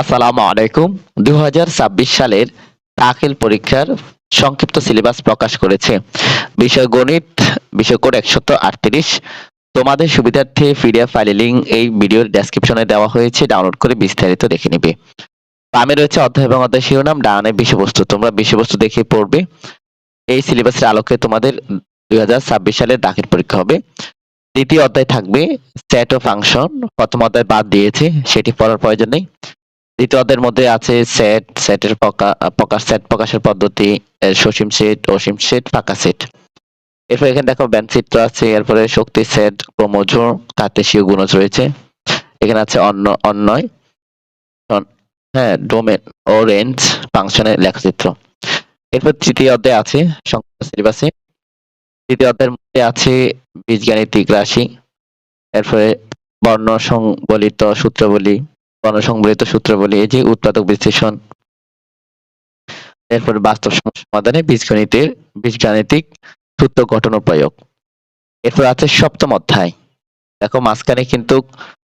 আসসালামু আলাইকুম। দুই হাজার ছাব্বিশ সালের দাখিল পরীক্ষার সংক্ষিপ্ত সিলেবাস প্রকাশ করেছে। বিষয় গণিত, বিষয় কোড একশত আটত্রিশ। তোমাদের সুবিধার্থে পিডিএফ ফাইলের লিঙ্ক এই ভিডিওর ডেসক্রিপশনে দেওয়া হয়েছে, ডাউনলোড করে বিস্তারিত দেখে নিবে। বামে রয়েছে অধ্যায় এবং অধ্যায় শিরোনাম, ডানে বিষয়বস্তু, তোমরা বিষয়বস্তু দেখে পড়বে। এই সিলেবাসের আলোকে তোমাদের দুই হাজার ছাব্বিশ সালের দাখিল পরীক্ষা হবে। দ্বিতীয় অধ্যায় থাকবে সেট ও ফাংশন প্রথম অধ্যায় বাদ দিয়েছে, সেটি পড়ার প্রয়োজন নেই। দ্বিতীয় অধ্যায়ের মধ্যে আছে সেট সেটের প্রকাশ সেট প্রকাশের পদ্ধতি সসীম সেট অসীম সেট ফাঁকা সেট এরপর এখানে দেখো ব্যান্ড চিত্র আছে, এরপরে শক্তি সেট ক্রোমোজোর কার্টেসীয় গুণজ রয়েছে। এখানে আছে অন্য অন্যয় হ্যাঁ ডোমেন ও রেঞ্জ ফাংশনের লেখচিত্র। এরপর তৃতীয় অধ্যায় আছে সংক্ষিপ্ত সিলেবাসে তৃতীয় অধ্যায়ের মধ্যে আছে বীজগাণিতিক রাশি, এরপরে বর্ণ সংবলিত সূত্রাবলী। সংবলিত সূত্রাবলী এই যে উৎপাদক বিশ্লেষণ, এরপরে বাস্তব সমস্যা সমাধানে বীজগণিতের বীজগাণিতিক সূত্র গঠন প্রয়োগ এরপর আছে সপ্তম অধ্যায়। দেখো মাঝখানে কিন্তু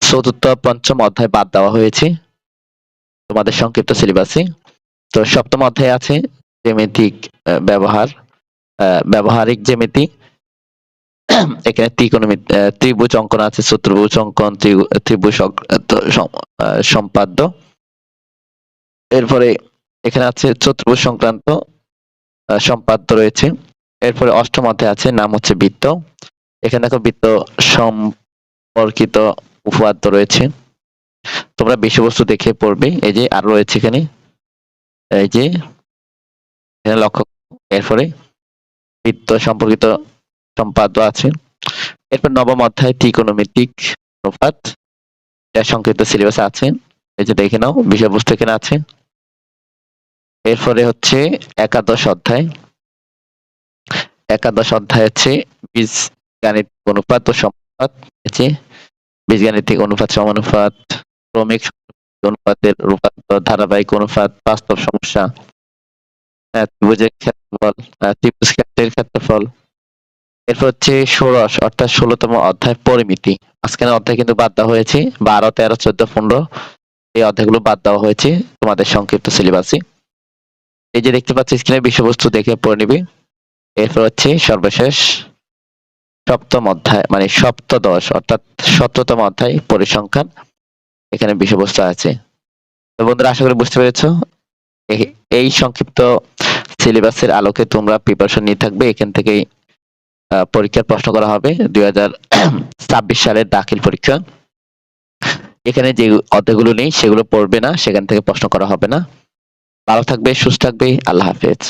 চতুর্থ, পঞ্চম অধ্যায় বাদ দেওয়া হয়েছে। তোমাদের সংক্ষিপ্ত সিলেবাসে তো সপ্তম অধ্যায় আছে জ্যামিতিক ব্যবহার ব্যবহারিক জ্যামিতি। এখানে ত্রিকোণমিতি ত্রিভুজ অঙ্কন আছে, চতুর্ভুজ অঙ্কন ত্রি- ত্রিভুজ সম্পাদ্য। এরপরে এখানে আছে চতুর্ভুজ সংক্রান্ত সম্পাদ্য রয়েছে। এরপরে অষ্টম অধ্যায় আছে, নাম হচ্ছে বৃত্ত। এখানে দেখো বৃত্ত সম্পর্কিত উপপাদ্য রয়েছে। তোমরা বিষয়বস্তু দেখে পড়বে। এই যে আর রয়েছে এখানে। এই যে, এখানে লক্ষ্য এরপরে বৃত্ত সম্পর্কিত সম্পাদ্য আছে। এরপর নবম অধ্যায়, ত্রিকোণমিতিক অনুপাত। এর সংক্ষিপ্ত সিলেবাস আছে। এই যে দেখে নাও, বিষয়বস্তু এখানে আছে। এরপরে হচ্ছে একাদশ অধ্যায়। একাদশ অধ্যায় হচ্ছে বীজগাণিতিক অনুপাত ও সমানুপাত। আছে বীজগাণিতিক অনুপাত, সমানুপাত, ক্রমিক অনুপাতের রূপান্তর, ধারাবাহিক অনুপাত, বাস্তব সমস্যা, ত্রিভুজের ক্ষেত্রফল ত্রিভুজ ক্ষেত্রের ক্ষেত্রফল এরপর হচ্ছে ষোড়শ, অর্থাৎ ষোলতম অধ্যায় পরিমিতি। মাঝখানে অধ্যায় কিন্তু বাদ দেওয়া হয়েছে, বারো, তেরো, চোদ্দ, পনেরো। এই অধ্যায়গুলো বাদ দেওয়া হয়েছে, তোমাদের সংক্ষিপ্ত সিলেবাসে এই যে দেখতে পাচ্ছি স্ক্রিনে বিষয়বস্তু দেখে পড়ে নিবি। এরপর হচ্ছে সর্বশেষ, সপ্তম অধ্যায় মানে সপ্তদশ, অর্থাৎ সতেরোতম অধ্যায় পরিসংখ্যান। এখানে বিষয়বস্তু আছে। তো বন্ধুরা, আশা করি বুঝতে পেরেছ। এই- সংক্ষিপ্ত সিলেবাসের আলোকে তোমরা প্রিপারেশন নিয়ে থাকবে। এখান থেকেই পরীক্ষার প্রশ্ন করা হবে দুই সালের দাখিল পরীক্ষা। এখানে যে অধ্যায়গুলো নেই, সেগুলো পড়বে না, সেখান থেকে প্রশ্ন করা হবে না। ভালো থাকবে, সুস্থ থাকবে, আল্লাহ হাফেজ।